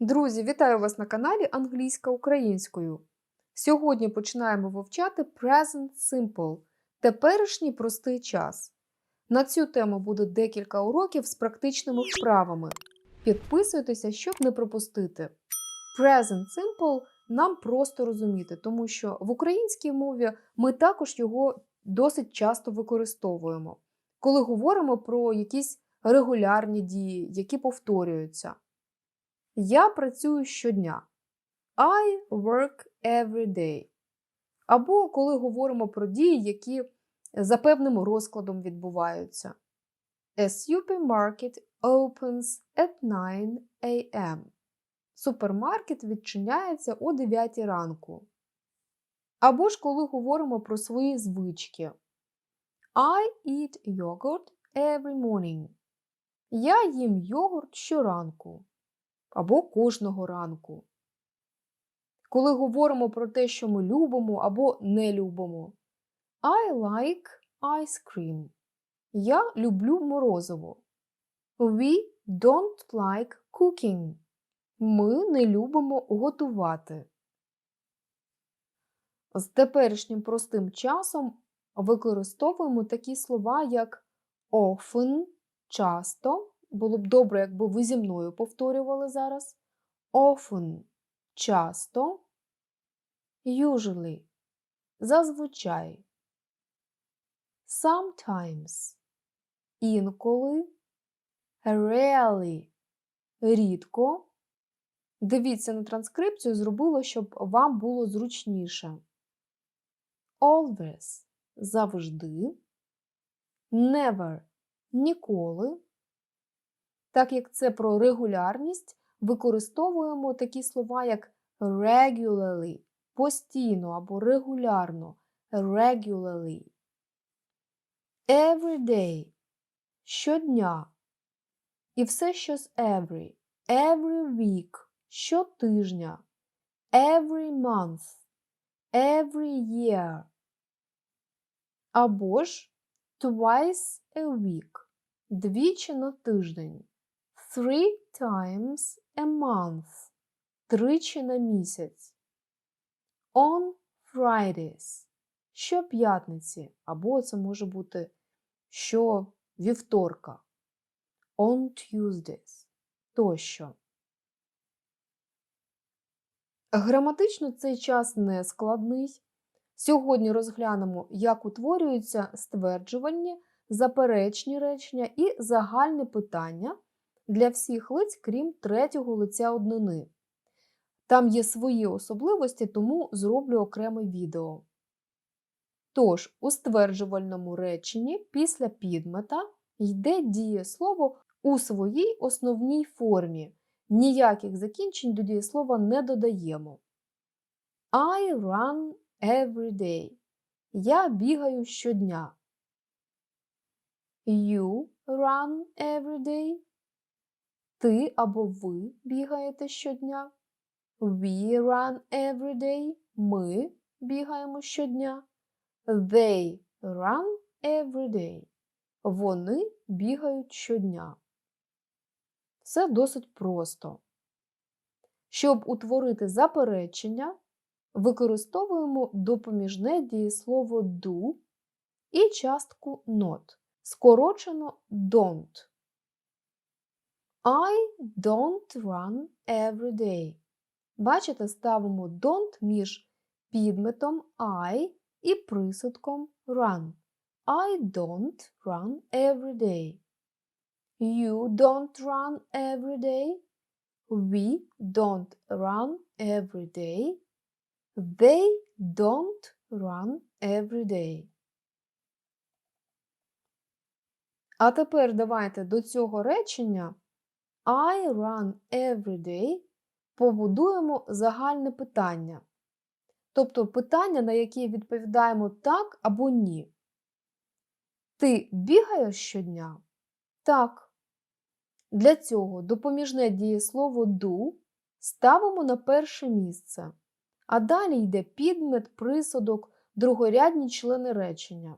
Друзі, вітаю вас на каналі Англійська українською. Сьогодні починаємо вивчати Present Simple теперішній простий час. На цю тему буде декілька уроків з практичними вправами. Підписуйтеся, щоб не пропустити. Present Simple нам просто розуміти, тому що в українській мові ми також його досить часто використовуємо, коли говоримо про якісь регулярні дії, які повторюються. Я працюю щодня. I work every day. Або коли говоримо про дії, які за певним розкладом відбуваються. A supermarket opens at 9 a.m. Супермаркет відчиняється о 9 ранку. Або ж коли говоримо про свої звички. I eat yogurt every morning. Я їм йогурт щоранку або кожного ранку. Коли говоримо про те, що ми любимо або не любимо. I like ice cream. Я люблю морозиво. We don't like cooking. Ми не любимо готувати. З теперішнім простим часом використовуємо такі слова, як often, часто. Було б добре, якби ви зі мною повторювали зараз. Often часто, usually зазвичай. Sometimes інколи, rarely рідко. Дивіться на транскрипцію, зробила, щоб вам було зручніше. Always завжди. Never ніколи. Так як це про регулярність, використовуємо такі слова, як regularly, постійно або регулярно, regularly. Every day щодня. І все, що з every, every week щотижня, every month, every year. Або ж twice a week двічі на тиждень. Three times a month тричі на місяць. On Fridays щоп'ятниці, або це може бути щовівторка. On Tuesdays тощо. Граматично цей час не складний. Сьогодні розглянемо, як утворюються стверджувальні, заперечні речення і загальне питання для всіх лиць, крім третього лиця однини. Там є свої особливості, тому зроблю окреме відео. Тож, у стверджувальному реченні після підмета йде дієслово у своїй основній формі. Ніяких закінчень до дієслова не додаємо. I run every day. Я бігаю щодня. You run every day. Ти або ви бігаєте щодня. We run every day. Ми бігаємо щодня. They run every day. Вони бігають щодня. Це досить просто. Щоб утворити заперечення, використовуємо допоміжне дієслово do і частку not. Скорочено don't. I don't run every day. Бачите, ставимо don't між підметом I і присудком run. I don't run every day. You don't run every day. We don't run every day. They don't run every day. А тепер давайте до цього речення I run every day побудуємо загальне питання. Тобто питання, на яке відповідаємо так або ні. Ти бігаєш щодня? Так. Для цього допоміжне дієслово do ставимо на перше місце, а далі йде підмет, присудок, другорядні члени речення.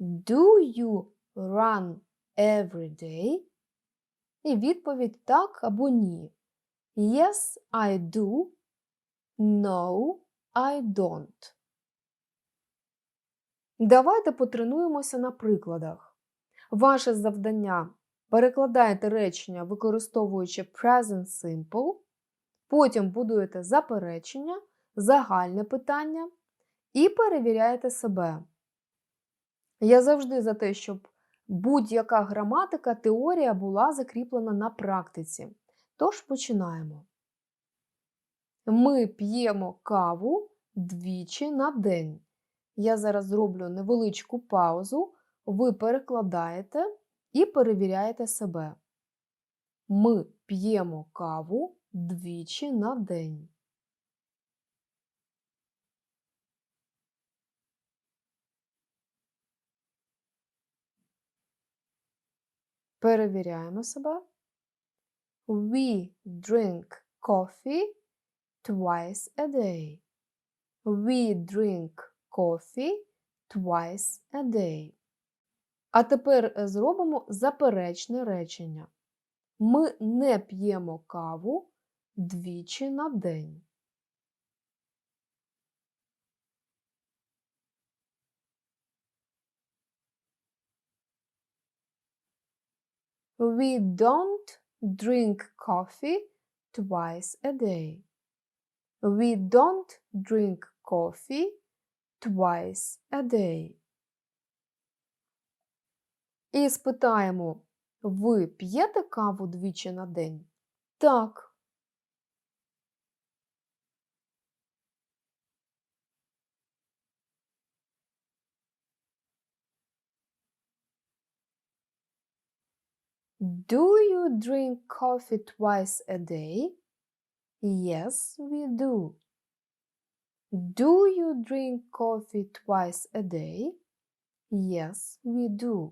Do you run every day? І відповідь так або ні. Yes, I do. No, I don't. Давайте потренуємося на прикладах. Ваше завдання перекладайте речення, використовуючи present simple, потім будуєте заперечення, загальне питання і перевіряєте себе. Я завжди за те, щоб будь-яка граматика, теорія була закріплена на практиці. Тож починаємо. Ми п'ємо каву двічі на день. Я зараз зроблю невеличку паузу, ви перекладаєте і перевіряєте себе. Ми п'ємо каву двічі на день. Перевіряємо себе. We drink coffee twice a day. We drink coffee twice a day. А тепер е, зробимо заперечне речення. Ми не п'ємо каву двічі на день. We don't drink coffee twice a day. We don't drink coffee twice a day. І спитаємо, ви п'єте каву двічі на день? Так. Do you drink coffee twice a day? Yes, we do. Do you drink coffee twice a day? Yes, we do.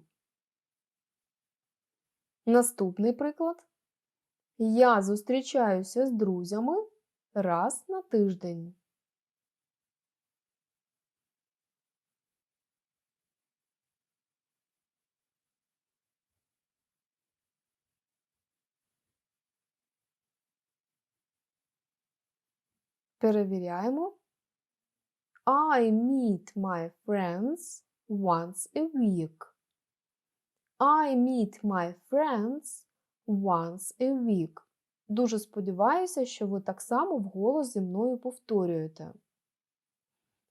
Наступний приклад. Я зустрічаюся з друзями раз на тиждень. Перевіряємо. I meet my friends once a week. I meet my friends once a week. Дуже сподіваюся, що ви так само вголос зі мною повторюєте.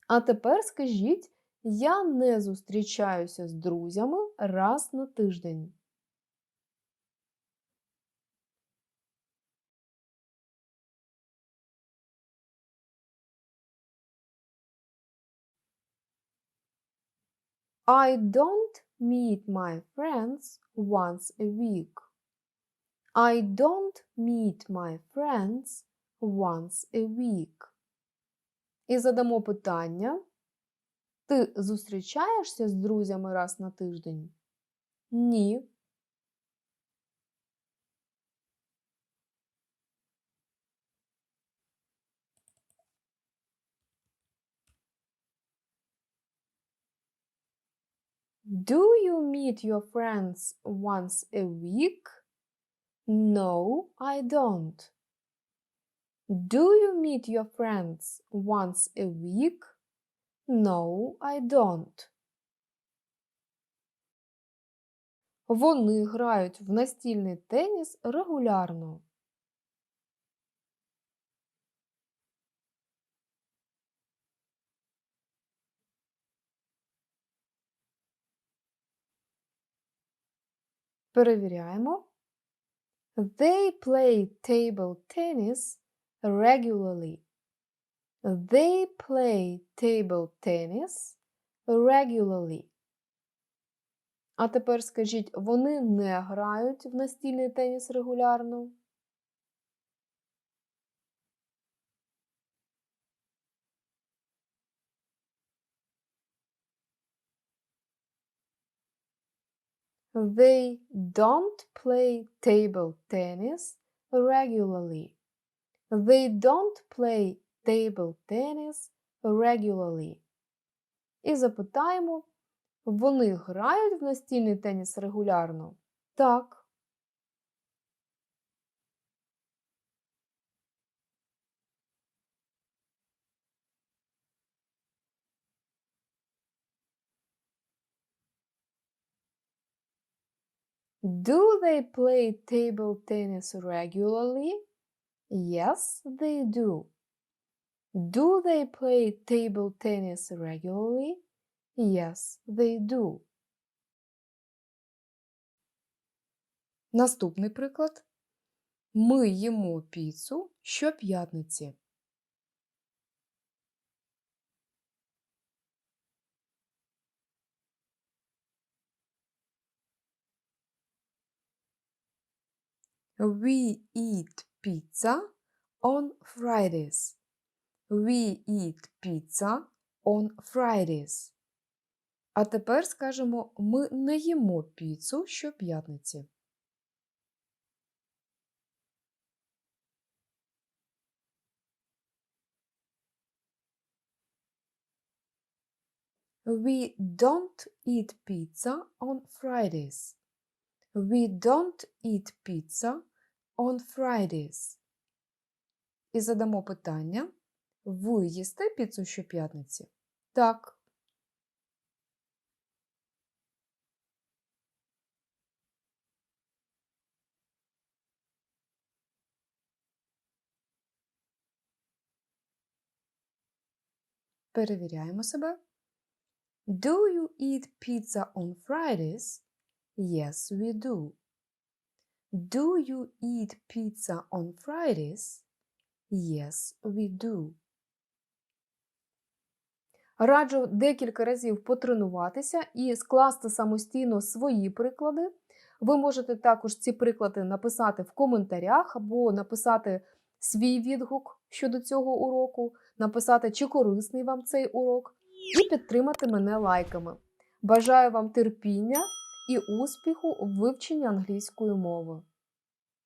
А тепер скажіть, я не зустрічаюся з друзями раз на тиждень. I don't meet my friends once a week. I don't meet my friends once a week. І задамо питання. Ти зустрічаєшся з друзями раз на тиждень? Ні. Do you meet your friends once a week? No, I don't. Do you meet your friends once a week? No, I don't. Вони грають в настільний теніс регулярно. Перевіряємо. They play table tennis regularly. They play table tennis regularly. А тепер скажіть, вони не грають в настільний теніс регулярно? They don't play table tennis regularly. They don't play table tennis regularly. І запитаємо, вони грають в настільний теніс регулярно? Так. Do they play table tennis regularly? Yes, they do. Do they play table tennis regularly? Yes, they do. Наступний приклад. Ми їмо піцу щоп'ятниці. We eat pizza on Fridays. We eat pizza on Fridays. А тепер скажемо ми не їмо піцу щоп'ятниці. We don't eat pizza on Fridays. We don't eat pizza on Fridays. І задамо питання. Ви їсте піцу щоп'ятниці? Так. Перевіряємо себе. Do you eat pizza on Fridays? Yes, we do. Do you eat pizza on Fridays? Yes, we do. Раджу декілька разів потренуватися і скласти самостійно свої приклади. Ви можете також ці приклади написати в коментарях або написати свій відгук щодо цього уроку, написати, чи корисний вам цей урок, і підтримати мене лайками. Бажаю вам терпіння і успіху у вивченні англійської мови.